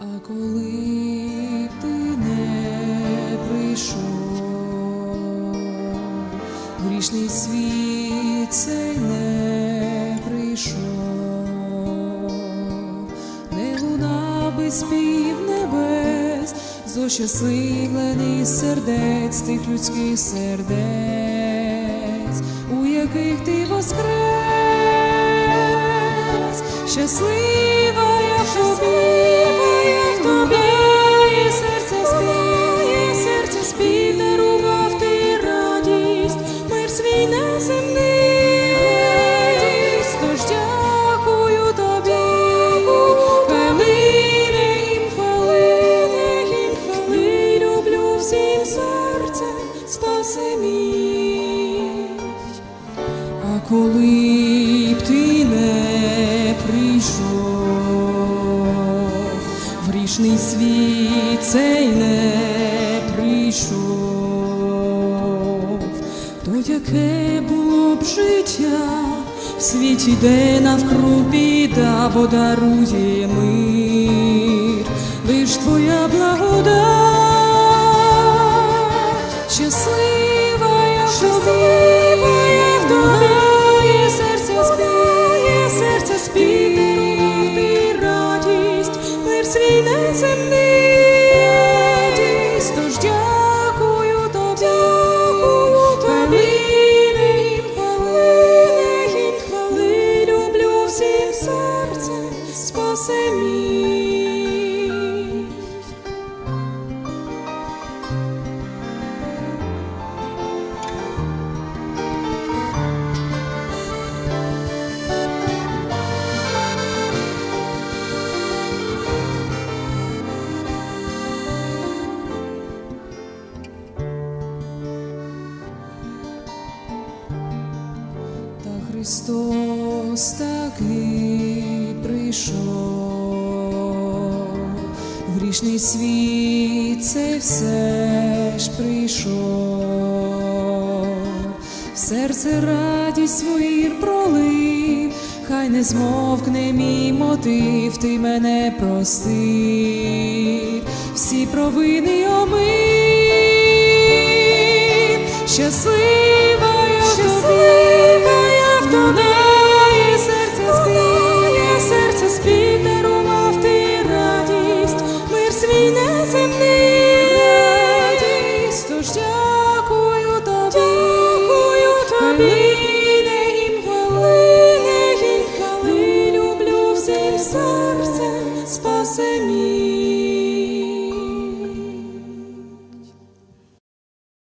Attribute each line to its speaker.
Speaker 1: А коли б ти не прийшов, грішний світ цей не прийшов, не луна би спів небес, зощасливлений сердець тих людських сердець, у яких ти воскрес, щаслива я тобі. Свій неземний, радість, тож дякую тобі, хвилини їм хвилини, їм хвили, люблю всім серцем, спаси мій. А коли б ти не прийшов, в грішний світ цей не прийшов, то яке було б життя? В світі, де навкруг біда, бо дарує мир, лиш твоя благодать, Христос таки прийшов, в грішний світ це все ж прийшов, в серце радість свою пролив, хай не змовкне мій мотив, ти мене простив, всі провини омив, земний радість, дякую тобі, дякую тобі, не їм хвилини, хвили, люблю всім серцем, спаси мій.